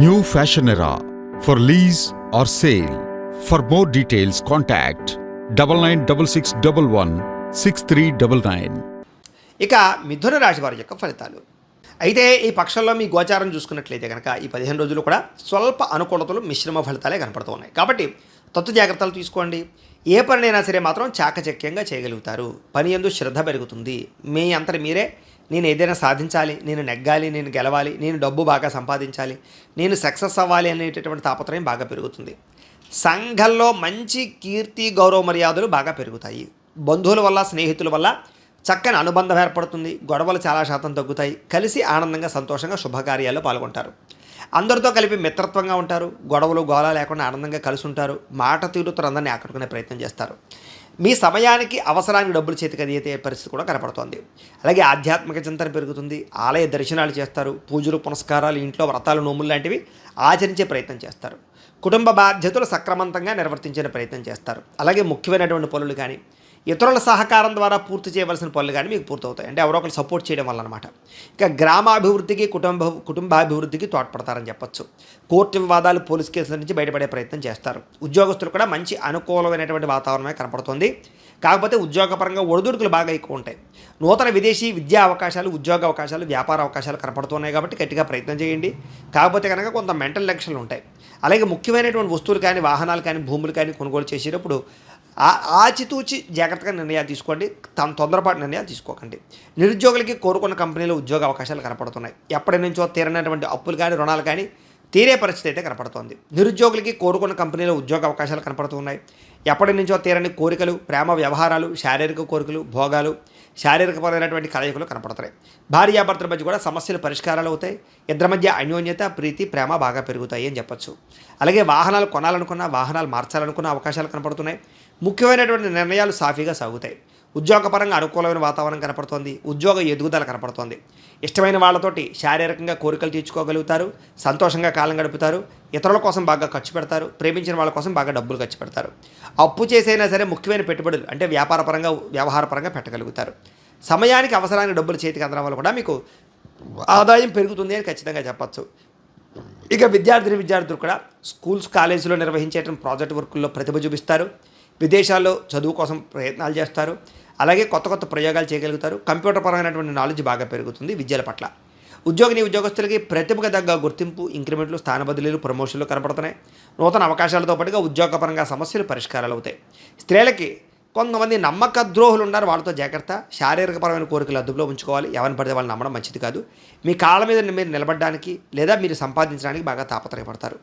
New fashion era for lease or sale for more details contact double nine double six double one six three double nine ఇక మిథున రాశి వారి యొక్క ఫలితాలు. అయితే ఈ పక్షంలో మీ గోచారం చూసుకున్నట్లయితే కనుక ఈ పదిహేను రోజులు కూడా స్వల్ప అనుకూలతలు మిశ్రమ ఫలితాలే కనపడుతూ ఉన్నాయి కాబట్టి తత్వ జాగ్రత్తలు తీసుకోండి. ఏ పనినైనా సరే మాత్రం చాకచక్యంగా చేయగలుగుతారు. పని ఎందు శ్రద్ధ పెరుగుతుంది. మీ అంతటి మీరే నేను ఏదైనా సాధించాలి నేను నెగ్గాలి నేను గెలవాలి నేను డబ్బు బాగా సంపాదించాలి నేను సక్సెస్ అవ్వాలి అనేటటువంటి తాపత్రయం బాగా పెరుగుతుంది. సంఘంలో మంచి కీర్తి గౌరవ మర్యాదలు బాగా పెరుగుతాయి. బంధువుల వల్ల స్నేహితుల వల్ల చక్కని అనుబంధం ఏర్పడుతుంది. గొడవలు చాలా శాతం తగ్గుతాయి. కలిసి ఆనందంగా సంతోషంగా శుభకార్యాల్లో పాల్గొంటారు. అందరితో కలిపి మిత్రత్వంగా ఉంటారు. గొడవలు గోళ లేకుండా ఆనందంగా కలిసి ఉంటారు. మాట తీరుతో అందరినీ ఆకట్టుకునే ప్రయత్నం చేస్తారు. మీ సమయానికి అవసరానికి డబ్బులు చేతికి అందితే పరిస్థితి కూడా కనపడుతోంది. అలాగే ఆధ్యాత్మిక చింతన పెరుగుతుంది. ఆలయ దర్శనాలు చేస్తారు. పూజలు పునస్కారాలు ఇంట్లో వ్రతాలు నోములు లాంటివి ఆచరించే ప్రయత్నం చేస్తారు. కుటుంబ బాధ్యతలు సక్రమంతంగా నిర్వర్తించే ప్రయత్నం చేస్తారు. అలాగే ముఖ్యమైనటువంటి పనులు కానీ ఇతరుల సహకారం ద్వారా పూర్తి చేయవలసిన పనులు కానీ మీకు పూర్తవుతాయి. అంటే ఎవరో ఒకరు సపోర్ట్ చేయడం వల్ల అనమాట ఇక గ్రామాభివృద్ధికి కుటుంబ కుటుంబాభివృద్ధికి తోడ్పడతారని చెప్పొచ్చు. కోర్టు వివాదాలు పోలీస్ కేసుల నుంచి బయటపడే ప్రయత్నం చేస్తారు. ఉద్యోగస్తులు కూడా మంచి అనుకూలమైనటువంటి వాతావరణమే కనపడుతుంది. కాకపోతే ఉద్యోగపరంగా ఒడిదుడుకులు బాగా ఎక్కువ ఉంటాయి నూతన విదేశీ విద్యా అవకాశాలు ఉద్యోగ అవకాశాలు వ్యాపార అవకాశాలు కనపడుతున్నాయి కాబట్టి గట్టిగా ప్రయత్నం చేయండి. కాకపోతే కనుక కొంత మెంటల్ లక్షణాలు ఉంటాయి. అలాగే ముఖ్యమైనటువంటి వస్తువులు కానీ వాహనాలు కానీ భూములు కానీ కొనుగోలు చేసేటప్పుడు ఆచితూచి జాగ్రత్తగా నిర్ణయాలు తీసుకోండి. తన తొందరపాటు నిర్ణయాలు తీసుకోకండి. నిరుద్యోగులకి కోరుకున్న కంపెనీలో ఉద్యోగ అవకాశాలు కనపడుతున్నాయి. ఎప్పటి నుంచో తీరనటువంటి అప్పులు కానీ రుణాలు కానీ తీరే పరిస్థితి అయితే కనపడుతోంది. నిరుద్యోగులకి కోరుకున్న కంపెనీలో ఉద్యోగ అవకాశాలు కనపడుతున్నాయి. ఎప్పటి నుంచో తీరని కోరికలు ప్రేమ వ్యవహారాలు శారీరక కోరికలు భోగాలు శారీరకపరమైనటువంటి కలయికలు కనపడతాయి భార్యాభర్తల మధ్య కూడా సమస్యలు పరిష్కారాలు అవుతాయి. ఇద్దరి మధ్య అన్యోన్యత ప్రీతి ప్రేమ బాగా పెరుగుతాయి అని చెప్పొచ్చు. అలాగే వాహనాలు కొనాలనుకున్న వాహనాలు మార్చాలనుకున్న అవకాశాలు కనపడుతున్నాయి. ముఖ్యమైనటువంటి నిర్ణయాలు సాఫీగా సాగుతాయి. ఉద్యోగపరంగా అనుకూలమైన వాతావరణం కనపడుతోంది. ఉద్యోగ ఎదుగుదల కనపడుతోంది. ఇష్టమైన వాళ్ళతోటి శారీరకంగా కోరికలు తీర్చుకోగలుగుతారు. సంతోషంగా కాలం గడుపుతారు. ఇతరుల కోసం బాగా ఖర్చు పెడతారు. ప్రేమించిన వాళ్ళ కోసం బాగా డబ్బులు ఖర్చు పెడతారు. అప్పు చేసైనా సరే ముఖ్యమైన పెట్టుబడులు అంటే వ్యాపారపరంగా వ్యవహారపరంగా పెట్టగలుగుతారు. సమయానికి అవసరానికి డబ్బులు చేతికి అందడం వల్ల కూడా మీకు ఆదాయం పెరుగుతుంది అని ఖచ్చితంగా చెప్పచ్చు. ఇక విద్యార్థిని విద్యార్థులు కూడా స్కూల్స్ కాలేజీలో నిర్వహించేటువంటి ప్రాజెక్ట్ వర్కుల్లో ప్రతిభ చూపిస్తారు. విదేశాల్లో చదువు కోసం ప్రయత్నాలు చేస్తారు. అలాగే కొత్త కొత్త ప్రయోగాలు చేయగలుగుతారు. కంప్యూటర్ పరమైనటువంటి నాలెడ్జ్ బాగా పెరుగుతుంది విద్యల పట్ల. ఉద్యోగిని ఉద్యోగస్తులకి ప్రతిభకు తగ్గ గుర్తింపు ఇంక్రిమెంట్లు స్థాన బదిలీలు ప్రమోషన్లు కనపడుతున్నాయి. నూతన అవకాశాలతో పాటుగా ఉద్యోగపరంగా సమస్యలు పరిష్కారాలు అవుతాయి స్త్రీలకి కొంతమంది నమ్మక ద్రోహులు ఉన్నారు వాళ్ళతో జాగ్రత్త. శారీరకపరమైన కోరికలు అదుపులో ఉంచుకోవాలి. ఎవరిని పడితే వాళ్ళు నమ్మడం మంచిది కాదు. మీ కాళ్ళ మీద మీరు నిలబడడానికి లేదా మీరు సంపాదించడానికి బాగా తాపత్రయపడతారు.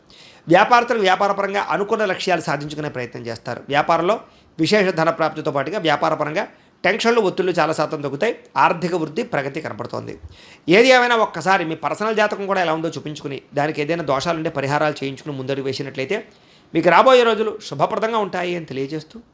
వ్యాపారస్తులకు వ్యాపారపరంగా అనుకున్న లక్ష్యాలు సాధించుకునే ప్రయత్నం చేస్తారు. వ్యాపారంలో విశేష ధన ప్రాప్తితో పాటుగా వ్యాపారపరంగా టెన్షన్లు ఒత్తిళ్ళు చాలా శాతం తగ్గుతాయి. ఆర్థిక వృద్ధి ప్రగతి కనపడుతోంది. ఏది ఏమైనా ఒక్కసారి మీ పర్సనల్ జాతకం కూడా ఎలా ఉందో చూపించుకుని దానికి ఏదైనా దోషాలుంటే పరిహారాలు చేయించుకుని ముందడుగు వేసినట్లయితే మీకు రాబోయే రోజులు శుభప్రదంగా ఉంటాయి అని తెలియజేస్తూ